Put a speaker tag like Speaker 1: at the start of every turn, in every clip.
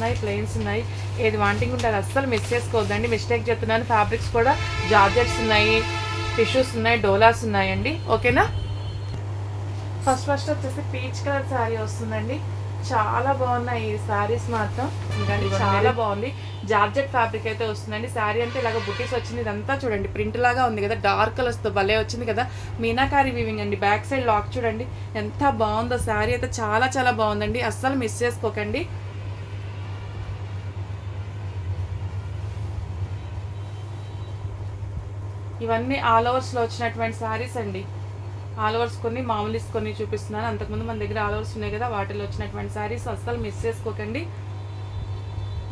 Speaker 1: ఉన్నాయి ప్లెయిన్స్ ఉన్నాయి. ఏది వాంటింగ్ ఉంటుంది అస్సలు మిస్ చేసుకోవద్దండి. మిస్టేక్ చెప్తున్నాను. ఫ్యాబ్రిక్స్ కూడా జార్జెట్స్ ఉన్నాయి టిష్యూస్ ఉన్నాయి డోలాస్ ఉన్నాయండి. ఓకేనా ఫస్ట్ ఫస్ట్ వచ్చేసి పీచ్ కలర్ శారీ వస్తుందండి. చాలా బాగున్నాయి ఈ శారీస్ మాత్రం. ఇంకా చాలా బాగుంది. జార్జెట్ ఫ్యాబ్రిక్ అయితే వస్తుందండి. శారీ అంటే ఇలాగ బుటీస్ వచ్చింది. ఇదంతా చూడండి. ప్రింట్ లాగా ఉంది కదా. డార్క్ కలర్స్తో భలే వచ్చింది కదా. మీనాకారి వీవింగ్ అండి. బ్యాక్ సైడ్ లాక్ చూడండి. ఎంత బాగుందో. శారీ అయితే చాలా చాలా బాగుందండి. అస్సలు మిస్ చేసుకోకండి. ఇవన్నీ ఆల్ ఓవర్స్లో వచ్చినటువంటి శారీస్ అండి. ఆల్ ఓవర్స్ కొన్ని మామూలు కొన్ని చూపిస్తున్నాను. అంతకుముందు మన దగ్గర ఆల్ ఓవర్స్ ఉన్నాయి కదా వాటిలో వచ్చినటువంటి శారీస్ అస్సలు మిస్ చేసుకోకండి.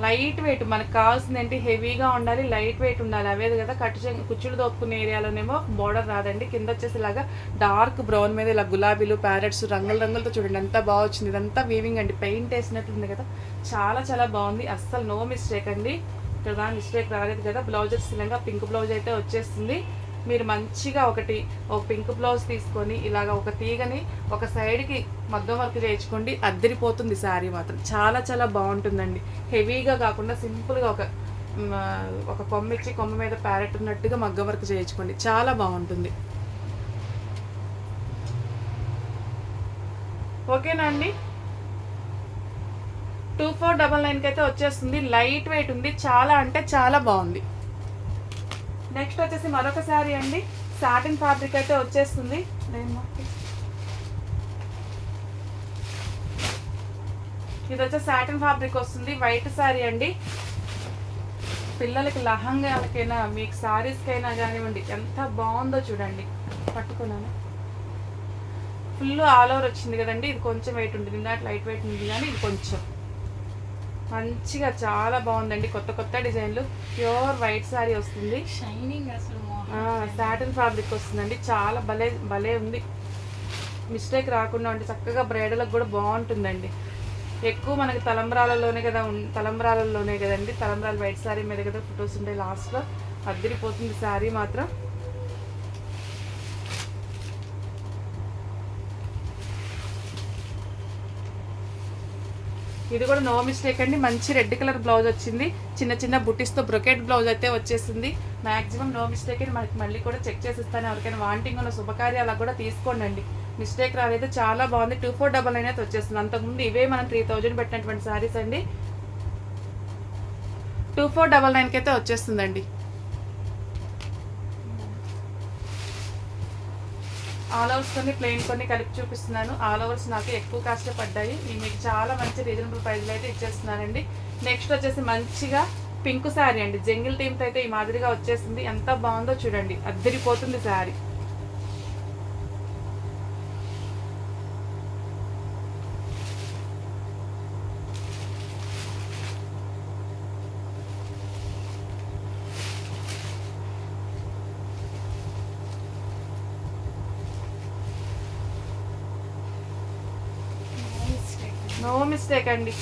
Speaker 1: లైట్ వెయిట్ మనకు కావాల్సింది ఏంటి? హెవీగా ఉండాలి లైట్ వెయిట్ ఉండాలి. అవే కదా కట్టు చే కుచ్చులు దోపుకునే ఏరియాలోనేమో బోర్డర్ రాదండి. కింద వచ్చేసి ఇలాగా డార్క్ బ్రౌన్ మీద ఇలా గులాబీలు ప్యారెట్స్ రంగుల రంగులతో చూడండి. అంత బాగా వచ్చింది. ఇదంతా వీవింగ్ అండి. పెయింట్ వేసినట్టుంది కదా. చాలా చాలా బాగుంది. అస్సలు నో మిస్టేక్ అండి. ఇక్కడ దాని మిస్టేక్ రాలేదు కదా. బ్లౌజ్ వచ్చేసినాక పింక్ బ్లౌజ్ అయితే వచ్చేస్తుంది. మీరు మంచిగా ఒకటి ఒక పింక్ బ్లౌజ్ తీసుకొని ఇలాగ ఒక తీగని ఒక సైడ్కి మగ్గం వర్క్ చేయించుకోండి అద్దరిపోతుంది శారీ మాత్రం. చాలా చాలా బాగుంటుందండి. హెవీగా కాకుండా సింపుల్గా ఒక ఒక కొమ్మ ఇచ్చి కొమ్మ మీద ప్యారెట్ ఉన్నట్టుగా మగ్గం వర్క్ చేయించుకోండి. చాలా బాగుంటుంది. ఓకేనా అండి? టూ ఫోర్ డబల్ నైన్కి అయితే వచ్చేస్తుంది. లైట్ వెయిట్ ఉంది. చాలా అంటే చాలా బాగుంది. నెక్స్ట్ వచ్చేసి మరొక శారీ అండి. సాటిన్ ఫ్యాబ్రిక్ అయితే వచ్చేస్తుంది. ఇది వచ్చే సాటిన్ ఫ్యాబ్రిక్ వస్తుంది. వైట్ శారీ అండి. పిల్లలకి లహంగాలకైనా మీకు శారీస్కైనా కానివ్వండి ఎంత బాగుందో చూడండి. పట్టుకున్నాను. ఫుల్ ఆల్ ఓవర్ వచ్చింది కదండి. ఇది కొంచెం వెయిట్ ఉంటుంది. దాంట్లో లైట్ వెయిట్ ఉంది కానీ ఇది కొంచెం. మంచిగా చాలా బాగుందండి కొత్త కొత్త డిజైన్లు. ప్యూర్ వైట్ శారీ వస్తుంది.
Speaker 2: షైనింగ్ అసలు
Speaker 1: సాటిన్ ఫ్యాబ్రిక్ వస్తుందండి. చాలా భలే భలే ఉంది. మిస్టేక్ రాకుండా ఉంటే చక్కగా బ్రైడలకు కూడా బాగుంటుందండి. ఎక్కువ మనకి తలంబ్రాలలోనే కదా తలంబ్రాలలోనే కదండి. తలంబ్రాలు వైట్ శారీ మీద కదా ఫొటోస్ ఉంటాయి లాస్ట్లో అద్దరిపోతుంది శారీ మాత్రం. ఇది కూడా నో మిస్టేక్ అండి. మంచి రెడ్ కలర్ బ్లౌజ్ వచ్చింది. చిన్న చిన్న బుట్టిస్తో బ్రొకెట్ బ్లౌజ్ అయితే వచ్చేసింది. మ్యాక్సిమం నో మిస్టేక్ అని మనకి మళ్ళీ కూడా చెక్ చేసి ఇస్తాను ఎవరికైనా వాంటింగ్ ఉన్న శుభకార్యాలకు కూడా తీసుకోండి అండి మిస్టేక్ రాలేదు. చాలా బాగుంది. టూ ఫోర్ డబల్ నైన్ అయితే వచ్చేస్తుంది అంతకుముందు ఇవే మనం త్రీ థౌజండ్ పెట్టినటువంటి శారీస్ అండి. టూ ఫోర్ డబల్ నైన్కి అయితే వచ్చేస్తుందండి. ఆల్ ఓవర్స్ కొన్ని ప్లెయిన్ కొన్ని కలిపి చూపిస్తున్నాను. ఆల్ ఓవర్స్ నాకు ఎక్కువ కాస్ట్ పడ్డాయి. నేను మీకు చాలా మంచి రీజనబుల్ ప్రైస్లో అయితే ఇచ్చేస్తున్నానండి. నెక్స్ట్ వచ్చేసి మంచిగా పింక్ శారీ అండి. జంగిల్ టీమ్తో అయితే ఈ మాదిరిగా వచ్చేసింది. ఎంత బాగుందో చూడండి. అద్దరిపోతుంది శారీ. నో మిస్టేక్ అండి.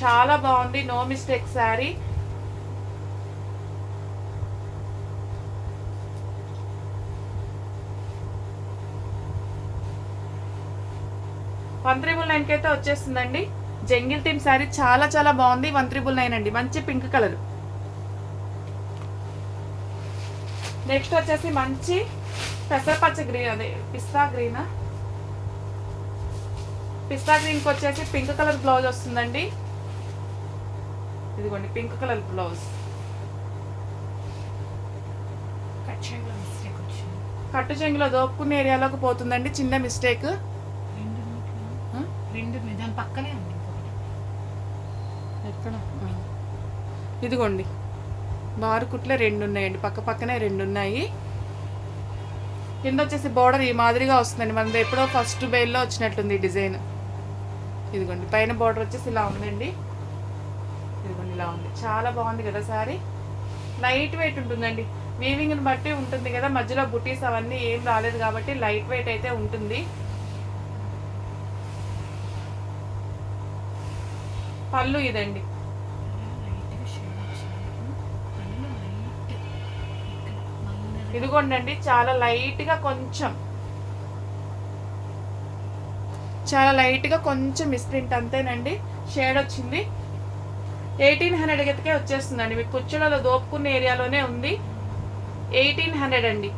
Speaker 1: చాలా బాగుంది. No mistake sari one triple నైన్కి అయితే వచ్చేస్తుందండి. జంగిల్ టీమ్ శారీ చాలా చాలా బాగుంది. వన్ త్రిబుల్ నైన్ అండి. మంచి పింక్ కలర్ నెక్స్ట్ వచ్చేసి మంచి పెసరపచ్చ గ్రీన్ అదే పిస్తా గ్రీనా పిస్తా గ్రీన్కి వచ్చేసి పింక్ కలర్ బ్లౌజ్ వస్తుందండి. ఇదిగోండి పింక్ కలర్ బ్లౌజ్. కట్టు చెంగులో దోపుకునే ఏరియాలోకి పోతుందండి చిన్న మిస్టేక్.
Speaker 2: రెండు. దాని పక్కనే ఉంది
Speaker 1: ఎక్కడ. ఇదిగోండి బారు కుట్లే రెండు ఉన్నాయండి పక్క పక్కనే రెండు ఉన్నాయి. కింద వచ్చేసి బోర్డర్ ఈ మాదిరిగా వస్తుందండి మనది ఎప్పుడో ఫస్ట్ బెయిల్లో వచ్చినట్టుంది డిజైన్. ఇదిగోండి పైన బార్డర్ వచ్చేసి ఇలా ఉందండి. ఇదిగోండి ఇలా ఉంది. చాలా బాగుంది కదా సారీ? లైట్ వెయిట్ ఉంటుందండి. వీవింగ్ని బట్టి ఉంటుంది కదా మధ్యలో బుటీస్ అవన్నీ ఏం రాలేదు కాబట్టి లైట్ వెయిట్ అయితే ఉంటుంది. పళ్ళు ఇదండి.
Speaker 2: లైట్గా
Speaker 1: ఇదిగోండి చాలా లైట్గా కొంచెం చాలా లైట్గా కొంచెం మిస్ప్రింట్ అంతేనండి. షేడ్ వచ్చింది. ఎయిటీన్ హండ్రెడ్ ఎత్తుకే వచ్చేస్తుందండి. మీకు కుచ్చులలో దోపుకున్న ఏరియాలోనే ఉంది. ఎయిటీన్ హండ్రెడ్ అండి.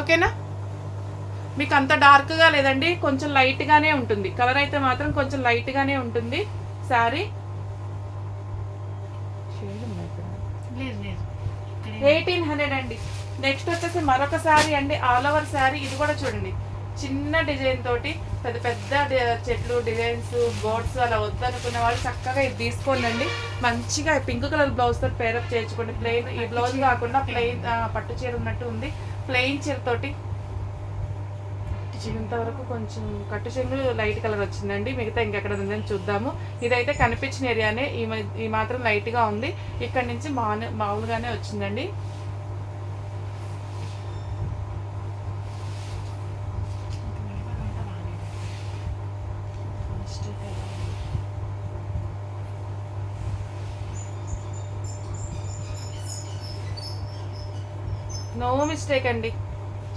Speaker 1: ఓకేనా? మీకు అంత డార్క్గా లేదండి. కొంచెం లైట్గానే ఉంటుంది. కలర్ అయితే మాత్రం కొంచెం లైట్గానే ఉంటుంది శారీ. ఎయిటీన్ హండ్రెడ్ అండి. నెక్స్ట్ వచ్చేసి మరొక శారీ అండి ఆల్ ఓవర్ శారీ. ఇది కూడా చూడండి. చిన్న డిజైన్ తోటి పెద్ద పెద్ద చెట్లు డిజైన్స్ బోర్డ్స్ అలా వద్దనుకునే వాళ్ళు చక్కగా ఇది తీసుకోండి మంచిగా పింక్ కలర్ బ్లౌజ్ తోటి పేరప్ చేయించుకోండి. ప్లెయిన్ ఈ బ్లౌజ్ కాకుండా ప్లెయిన్ పట్టు చీర ఉన్నట్టు ఉంది. ప్లెయిన్ చీర తోటి ఇంతవరకు కొంచెం కట్టు చెంగులు లైట్ కలర్ వచ్చిందండి. మిగతా ఇంకెక్కడ ఉందని చూద్దాము. ఇదైతే కనిపించిన ఏరియానే ఈ మ- ఈ మాత్రం లైట్గా ఉంది. ఇక్కడ నుంచి మాను మామూలుగానే వచ్చిందండి
Speaker 2: అంతా బాగానే ఉంది. First colour.
Speaker 1: నో మిస్టేక్ అండి.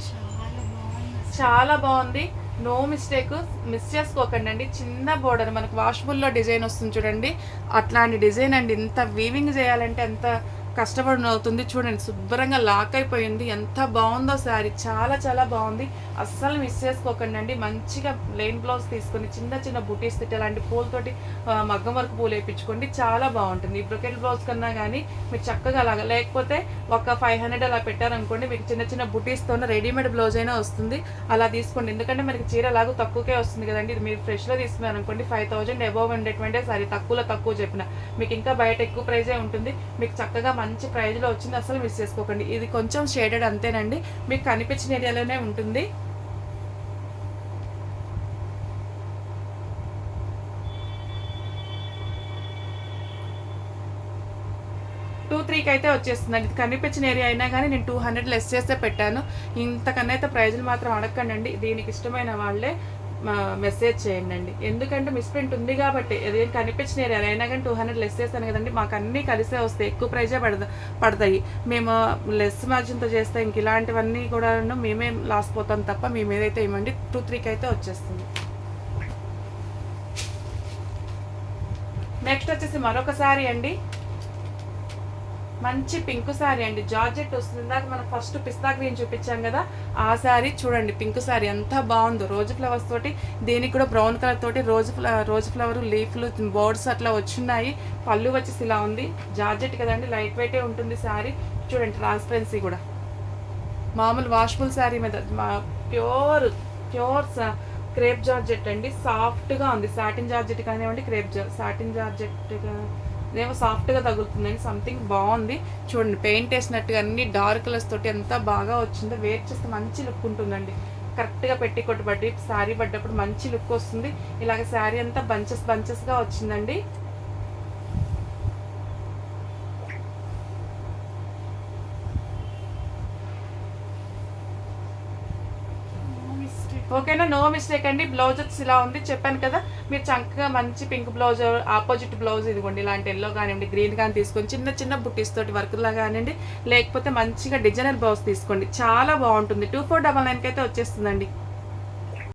Speaker 2: చాలా బాగుంది. అసలు.
Speaker 1: చాలా బాగుంది. నో మిస్టేక్ మిస్ చేసుకోకండి అండి చిన్న బోర్డర్ మనకు వాషబుల్లో డిజైన్ వస్తుంది చూడండి. అట్లాంటి డిజైన్ అండి. ఇంత వీవింగ్ చేయాలంటే ఎంత కష్టపడిన అవుతుంది. చూడండి శుభ్రంగా లాక్ అయిపోయింది. ఎంత బాగుందో శారీ. చాలా చాలా బాగుంది. అస్సలు మిస్ చేసుకోకండి అండి. మంచిగా లెయిన్ బ్లౌజ్ తీసుకొని చిన్న చిన్న బుటీస్ తిట్టి అలాంటి పూలతోటి మగ్గం వరకు పూలు వేయించుకోండి. చాలా బాగుంటుంది. ఈ బ్రొకెట్ బ్లౌజ్ కన్నా కానీ మీరు చక్కగా అలాగా లేకపోతే ఒక ఫైవ్ హండ్రెడ్ అలా పెట్టారనుకోండి మీకు చిన్న చిన్న బుటీస్తోనే రెడీమేడ్ బ్లౌజ్ అయినా వస్తుంది. అలా తీసుకోండి. ఎందుకంటే మనకి చీర అలాగూ తక్కువకే వస్తుంది కదండి. ఇది మీరు ఫ్రెష్లో తీసుకున్నారనుకోండి ఫైవ్ థౌజండ్ అబోవ్ ఉండేటువంటి సారీ తక్కువలో తక్కువ చెప్పిన. మీకు ఇంకా బయట ఎక్కువ ప్రైజే ఉంటుంది. మీకు చక్కగా మంచి ప్రైజ్లో వచ్చింది అసలు మిస్ చేసుకోకండి. ఇది కొంచెం షేడెడ్ అంతేనండి. మీకు కనిపించిన ఏరియాలోనే ఉంటుంది. టూ త్రీకి అయితే వచ్చేస్తుందండి. ఇది కనిపించిన ఏరియా అయినా కానీ నేను టూ హండ్రెడ్ లెస్ చేస్తే పెట్టాను. ఇంతకన్నా అయితే ప్రైజులు మాత్రం అడగండి దీనికి ఇష్టమైన వాళ్ళే మెసేజ్ చేయండి ఎందుకంటే మిస్ప్రింట్ ఉంది కాబట్టి అదేం కనిపించిన ఏదైనా అయినా కానీ టూ హండ్రెడ్ లెస్ చేస్తాను కదండి. మాకు అన్నీ కలిసే వస్తాయి. ఎక్కువ ప్రైజే పడద పడతాయి. మేము లెస్ మార్జిన్తో చేస్తే ఇంక ఇలాంటివన్నీ కూడా మేమే లాస్ పోతాం తప్ప మేము ఏదైతే ఇవ్వండి టూ త్రీకి అయితే వచ్చేస్తుంది. నెక్స్ట్ వచ్చేసి మరొకసారి అండి. మంచి పింక్ శారీ అండి. జార్జెట్ వస్తుంది. ఇందాక మనం ఫస్ట్ పిస్తా గ్రీన్ చూపించాం కదా ఆ శారీ చూడండి. పింక్ శారీ ఎంత బాగుందో. రోజు ఫ్లవర్స్ తోటి దీనికి కూడా బ్రౌన్ కలర్ తోటి రోజు ఫ్ల రోజు ఫ్లవర్ లీఫ్లు బోర్డ్స్ అట్లా వచ్చున్నాయి. పళ్ళు వచ్చేసి ఇలా ఉంది. జార్జెట్ కదండి. లైట్ వెయిటే ఉంటుంది శారీ. చూడండి ట్రాన్స్పరెన్సీ కూడా. మామూలు వాష్బుల్ శారీ మీద ప్యూర్ ప్యూర్ క్రేప్ జార్జెట్ అండి. సాఫ్ట్గా ఉంది. సాటిన్ జార్జెట్ కానివ్వండి క్రేప్ జా సాటిన్ జార్జెట్ ఇదేమో సాఫ్ట్గా తగులుతుందండి సంథింగ్ బాగుంది. చూడండి పెయింట్ వేసినట్టుగా అన్ని డార్క్ కలర్స్ తోటి ఎంత బాగా వచ్చిందో వేర్ చేస్తే మంచి లుక్ ఉంటుందండి. కరెక్ట్గా పెట్టి కొట్టుబట్టి శారీ పడ్డప్పుడు మంచి లుక్ వస్తుంది. ఇలాగ శారీ అంతా బంచెస్ బంచెస్గా వచ్చిందండి. ఓకేనా? నో మిస్టేక్ అండి. బ్లౌజ్ వచ్చి ఇలా ఉంది. చెప్పాను కదా మీరు చక్కగా మంచి పింక్ బ్లౌజ్ ఆపోజిట్ బ్లౌజ్ ఇదిగోండి. ఇలాంటి ఎల్లో కానివ్వండి గ్రీన్ కానీ తీసుకొని చిన్న చిన్న బుట్టీస్ తోటి వర్క్లా కానివ్వండి లేకపోతే మంచిగా డిజైనర్ బ్లౌజ్ తీసుకోండి. చాలా బాగుంటుంది. టూ ఫోర్ డబల్ నైన్కి అయితే వచ్చేస్తుందండి.